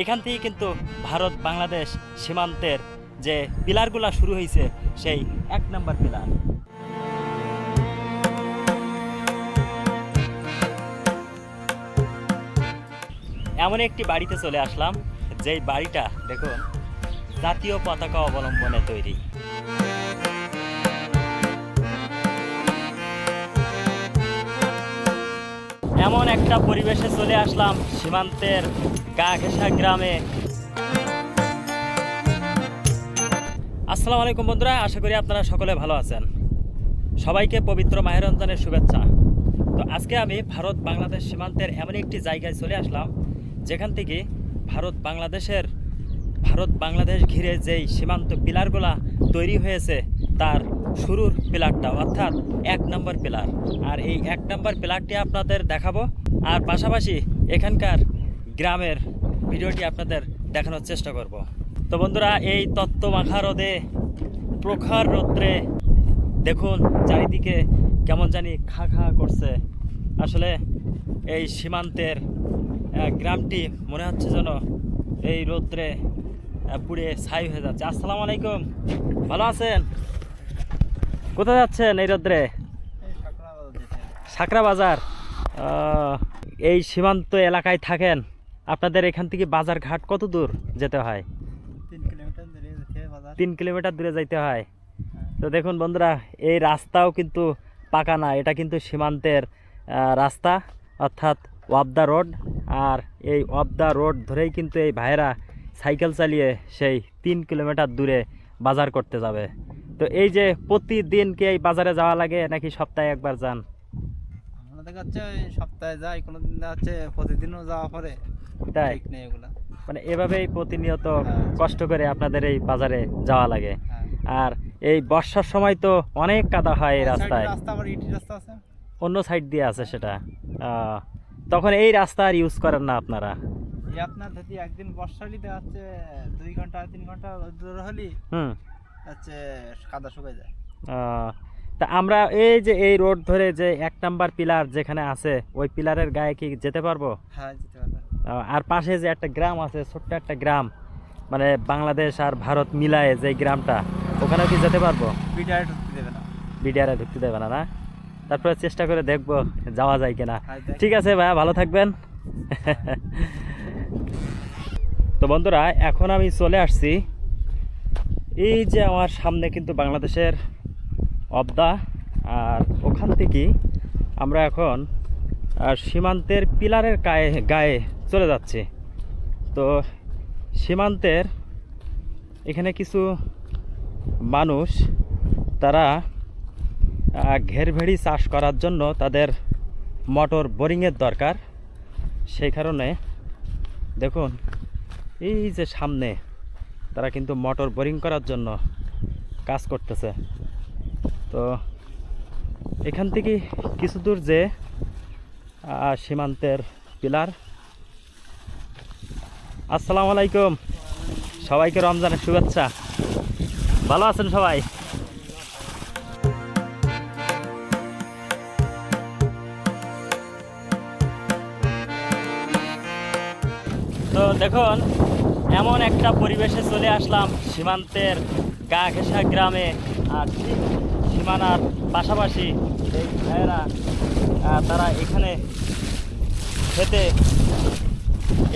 এখান থেকে কিন্তু ভারত বাংলাদেশ সীমান্তের যে পিলারগুলা শুরু হয়েছে সেই এক নম্বর পিলার। এমন একটি বাড়িতে চলে আসলাম, যেই বাড়িটা দেখুন, জাতীয় পতাকা অবলম্বনে তৈরি। এমন একটা পরিবেশে চলে আসলাম সীমান্তের গা ঘেঁষা গ্রামে। আসসালামু আলাইকুম বন্ধুরা, আশা করি আপনারা সকলে ভালো আছেন। সবাইকে পবিত্র মাহের রমজানের শুভেচ্ছা। তো আজকে আমি ভারত বাংলাদেশ সীমান্তের এমন একটি জায়গায় চলে আসলাম, যেখান থেকে ভারত বাংলাদেশের ভারত বাংলাদেশ ঘিরে যেই সীমান্ত পিলারগুলা তৈরি হয়েছে, তার শুরুর পিলারটা অর্থাৎ এক নম্বর পিলার আর এই এক নম্বর পিলারটি আপনাদের দেখাবো। আর পাশাপাশি এখানকার গ্রামের ভিডিওটি আপনাদের দেখানোর চেষ্টা করব। তো বন্ধুরা, এই তত্ত্ব মাখা রোদে প্রখর রোদ্রে দেখুন চারিদিকে কেমন জানি খা খা করছে। আসলে এই সীমান্তের গ্রামটি মনে হচ্ছে যেন এই রৌদ্রে পুড়ে ছাই হয়ে যাচ্ছে। আসসালামু আলাইকুম। ভালো আছেন? কোথায় যাচ্ছেন এই রৌদ্রে? সাকরা বাজার। এই সীমান্ত এলাকায় থাকেন। আপনাদের এখান থেকে বাজার ঘাট কত দূর যেতে হয়? তিন কিলোমিটার দূরে যেতে হয় বাজার। তিন কিলোমিটার দূরে যাইতে হয়। তো দেখুন বন্ধুরা এই রাস্তাও কিন্তু পাকা না এটা কিন্তু সীমান্তের রাস্তা অর্থাৎ ওয়াবদা রোড। আর এই ওয়াবদা রোড ধরেই কিন্তু এই ভাইরা সাইকেল চালিয়ে সেই তিন কিলোমিটার দূরে বাজার করতে যাবে। তো এই যে প্রতিদিন কি এই বাজারে যাওয়া লাগে নাকি সপ্তাহে একবার যান? আমরা দেখা সপ্তাহে যাই কোনো দিন দেখা প্রতিদিনও যাওয়া পরে তাই? ঠিক নেই এগুলা। মানে এভাবেই প্রতিনিয়ত হ্যাঁ। কষ্ট করে আপনাদের এই বাজারে যাওয়া লাগে। হ্যাঁ। আর এই বর্ষার সময় তো অনেক কাদা হয় এই রাস্তায়। অন্য সাইড দিয়ে আছে সেটা। তখন এই রাস্তা আর ইউজ করেন না আপনারা? আপনার যদি একদিন বর্ষা হলে দেখা যাচ্ছে দুই ঘণ্টা তিন ঘণ্টা রোদ্দুর হলে হুম। হচ্ছে কাদা শুকায় যায়। তা আমরা এই যে এই রোড ধরে যে এক নাম্বার পিলার যেখানে আছে ওই পিলারের গায়ে কি যেতে পারব? হ্যাঁ যেতে আর পাশে যে একটা গ্রাম আছে ছোট্ট একটা গ্রাম মানে বাংলাদেশ আর ভারত মিলায়ে যে গ্রামটা ওখানেও কি যেতে পারব? বিটারে ঢুকতে দেবে না। বিডিআরে ঢুকতে দেবে না না? তারপরে চেষ্টা করে দেখব যাওয়া যায় কিনা। হ্যাঁ, ঠিক আছে ভাইয়া ভালো থাকবেন। তো বন্ধুরা এখন আমি চলে আসছি এই যে আমার সামনে কিন্তু বাংলাদেশের অবদা, আর ওখান থেকে আমরা এখন সীমান্তের পিলারের গায়ে গায়ে চলে যাচ্ছি। তো সীমান্তের এখানে কিছু মানুষ, তারা ঘেরভেড়ি চাষ করার জন্য তাদের মোটর বোরিংয়ের দরকার। সেই কারণে, দেখুন, এই যে সামনে তারা কিন্তু মোটর বোরিং করার জন্য কাজ করতেছে। তো এখান থেকে কিছু দূর যে সীমান্তের পিলার। আসসালামু আলাইকুম। সবাইকে রমজানের শুভেচ্ছা। ভালো আছেন সবাই? তো দেখুন এমন একটা পরিবেশে চলে আসলাম সীমান্তের গা ঘেঁষা গ্রামে। আর ঠিক সীমানার পাশাপাশি এই ভাইয়েরা তারা এখানে খেতে,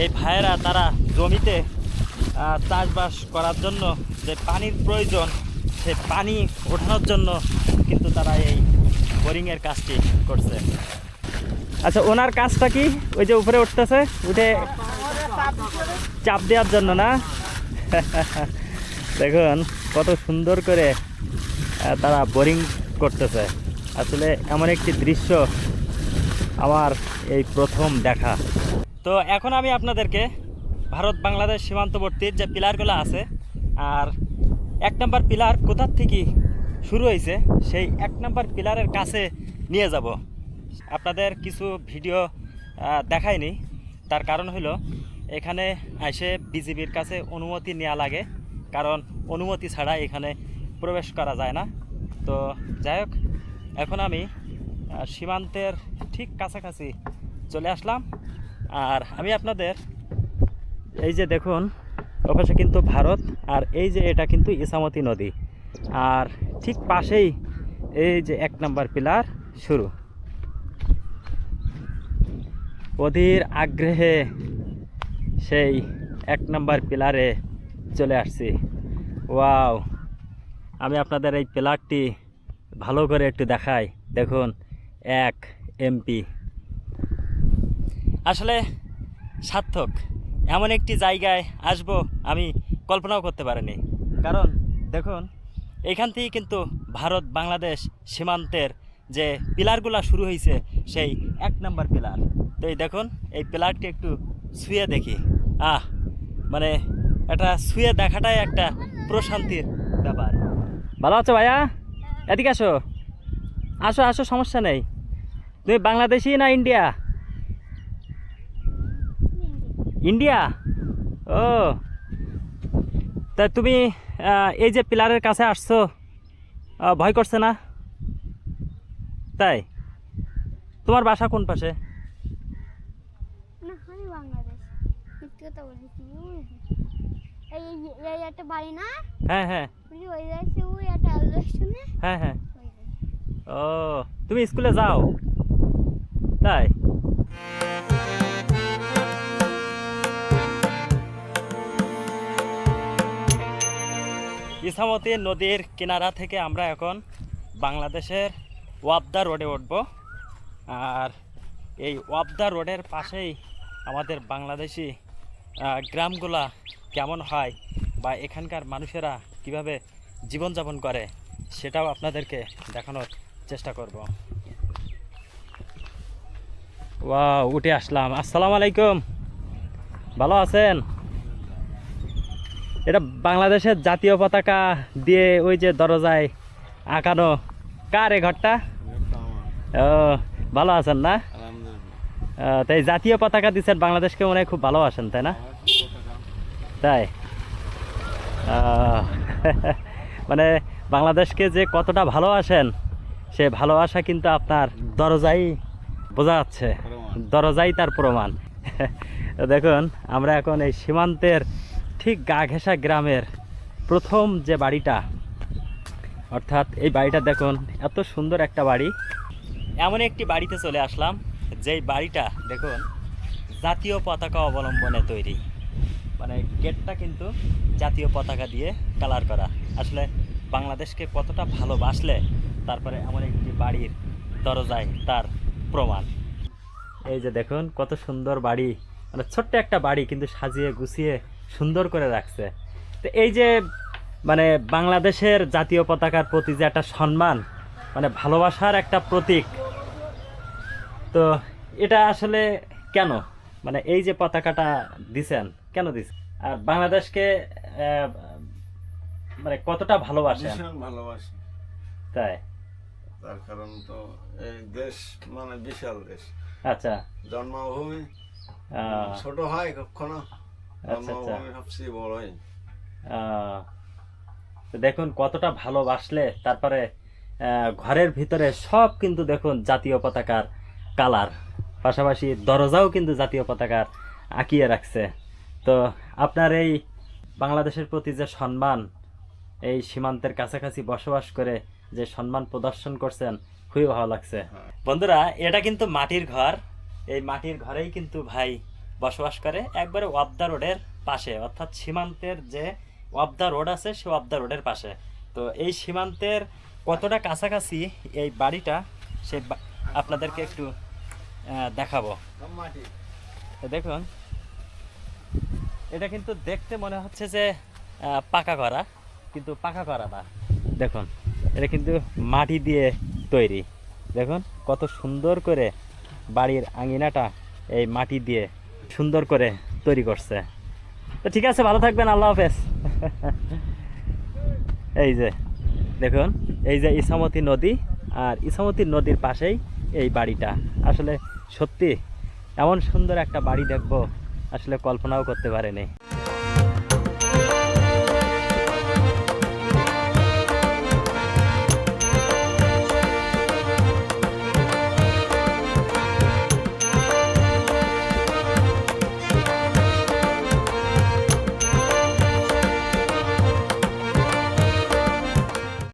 এই ভাইয়েরা তারা জমিতে চাষবাস করার জন্য যে পানির প্রয়োজন, সে পানি ওঠানোর জন্য কিন্তু তারা এই বোরিংয়ের কাজটি করছে। আচ্ছা ওনার কাজটা কি? ওই যে উপরে উঠতেছে, উঠে চাপ দেওয়ার জন্য না? দেখুন, কত সুন্দর করে তারা বোরিং করতেছে। আসলে এমন একটি দৃশ্য আমার এই প্রথম দেখা। তো এখন আমি আপনাদেরকে ভারত বাংলাদেশ সীমান্তবর্তীর যে পিলারগুলো আছে, আর এক নম্বর পিলার কোথার থেকে শুরু হয়েছে, সেই এক নম্বর পিলারের কাছে নিয়ে যাব। আপনাদের কিছু ভিডিও দেখায়নি তার কারণ হলো এখানে এসে বিজিবির কাছে অনুমতি নেওয়া লাগে, কারণ অনুমতি ছাড়া এখানে প্রবেশ করা যায় না। তো যাই হোক, এখন আমি সীমান্তের ঠিক কাছাকাছি চলে আসলাম। আর আমি আপনাদের, এই যে দেখুন, ওপাশে কিন্তু ভারত, আর এই যে এটা কিন্তু ইসামতি নদী। আর ঠিক পাশেই এই যে এক নম্বর পিলার শুরু। অধীর আগ্রহে সেই এক নাম্বার পিলারে চলে আসছি। ওয়াও, আমি আপনাদের এই পিলারটি ভালো করে একটু দেখাই। দেখুন, এক এমপি। আসলে সার্থক, এমন একটি জায়গায় আসব আমি কল্পনাও করতে পারিনি। কারণ, দেখুন, এখান থেকে কিন্তু ভারত, বাংলাদেশ সীমান্তের যে পিলারগুলো শুরু হয়েছে সেই এক নম্বর পিলার। তো এই দেখুন, এই পিলারটি একটু ছুঁয়ে দেখি। আহ মানে এটা শুয়ে দেখাটাই একটা প্রশান্তির ব্যাপার। ভালো আছো ভাইয়া? এদিকে আসো। আসো আসো, সমস্যা নেই। তুমি বাংলাদেশি না ইন্ডিয়া? ইন্ডিয়া? ও। তা তুমি এই যে পিলারের কাছে আসছো ভয় করছে না? তাই? তোমার বাসা কোন পাশে না আমি বাংলাদেশ মিথ্যে কথা বলেছি ওই যে। এই এই- এই একটা বাড়ি না? হ্যাঁ হ্যাঁ। ওই যাচ্ছে ওই একটা আলোচনা হ্যাঁ হ্যাঁ। ও তুমি স্কুলে যাও। তাই? ইসামতি নদীর কিনারা থেকে আমরা এখন বাংলাদেশের ওয়াবদা রোডে উঠব। আর এই ওয়াবদা রোডের পাশেই আমাদের বাংলাদেশি গ্রামগুলা কেমন হয় বা এখানকার মানুষেরা কীভাবে জীবনযাপন করে সেটাও আপনাদেরকে দেখানোর চেষ্টা করব। ওয়াও উঠে আসলাম। আসসালামু আলাইকুম। ভালো আছেন? এটা বাংলাদেশের জাতীয় পতাকা দিয়ে ওই যে দরজায় আঁকানো। কার এ ঘরটা? ও ভালো আছেন না? তাই জাতীয় পতাকা দিচ্ছেন। বাংলাদেশকে মনে হয় খুব ভালোবাসেন তাই না? তাই? মানে বাংলাদেশকে যে কতটা ভালোবাসেন, সে ভালোবাসা কিন্তু আপনার দরজাই বোঝা যাচ্ছে। দরজাই তার প্রমাণ। দেখুন, আমরা এখন এই সীমান্তের ঠিক গা ঘেঁষা গ্রামের প্রথম যে বাড়িটা, অর্থাৎ এই বাড়িটা দেখুন, এত সুন্দর একটা বাড়ি। এমন একটি বাড়িতে চলে আসলাম, যেই বাড়িটা দেখুন, জাতীয় পতাকা অবলম্বনে তৈরি। মানে গেটটা কিন্তু জাতীয় পতাকা দিয়ে কালার করা। আসলে বাংলাদেশকে কতটা ভালোবাসলে তারপরে এমন একটি বাড়ির দরজায় তার প্রমাণ। এই যে দেখুন, কত সুন্দর বাড়ি। মানে ছোট্ট একটা বাড়ি, কিন্তু সাজিয়ে গুছিয়ে সুন্দর করে রাখছে। তো এই যে মানে বাংলাদেশের জাতীয় পতাকার প্রতি যে একটা সম্মান মানে ভালোবাসার একটা প্রতীক, তো এটা আসলে কেন? মানে এই যে পতাকাটা দিছেন কেন দিছেন? আর বাংলাদেশকে মানে কতটা ভালোবাসেন? ভালোবাসি। তাই? তার কারণ তো এই দেশ মানে বিশাল দেশ। আচ্ছা। জন্মভূমি ছোট হয় কখনো আচ্ছা। জন্মভূমি সবচেয়ে বড়ই। দেখুন কতটা ভালোবাসলে তারপরে আহ, ঘরের ভিতরে সব কিন্তু দেখুন জাতীয় পতাকার কালার। পাশাপাশি দরজাও কিন্তু জাতীয় পতাকার আঁকিয়ে রাখছে। তো আপনার এই বাংলাদেশের প্রতি যে সম্মান, এই সীমান্তের কাছাকাছি বসবাস করে যে সম্মান প্রদর্শন করছেন, খুবই ভালো লাগছে। বন্ধুরা, এটা কিন্তু মাটির ঘর। এই মাটির ঘরেই কিন্তু ভাই বসবাস করে। একবারে ওয়াবদা রোডের পাশে, অর্থাৎ সীমান্তের যে ওয়াবদা রোড আছে, সে ওয়াবদা রোডের পাশে। তো এই সীমান্তের কতটা কাছাকাছি এই বাড়িটা, সে আপনাদেরকে একটু দেখাবো। দেখুন এটা কিন্তু দেখতে মনে হচ্ছে যে পাকা করা কিন্তু পাকা করা না। দেখুন এটা কিন্তু মাটি দিয়ে তৈরি। দেখুন কত সুন্দর করে বাড়ির আঙিনাটা এই মাটি দিয়ে সুন্দর করে তৈরি করছে। তো ঠিক আছে ভালো থাকবেন আল্লাহ হাফেজ। এই যে দেখুন এই যে ইসামতি নদী আর ইসামতি নদীর পাশেই এই বাড়িটা। আসলে সত্যি এমন সুন্দর একটা বাড়ি দেখব। আসলে কল্পনাও করতে পারেনি।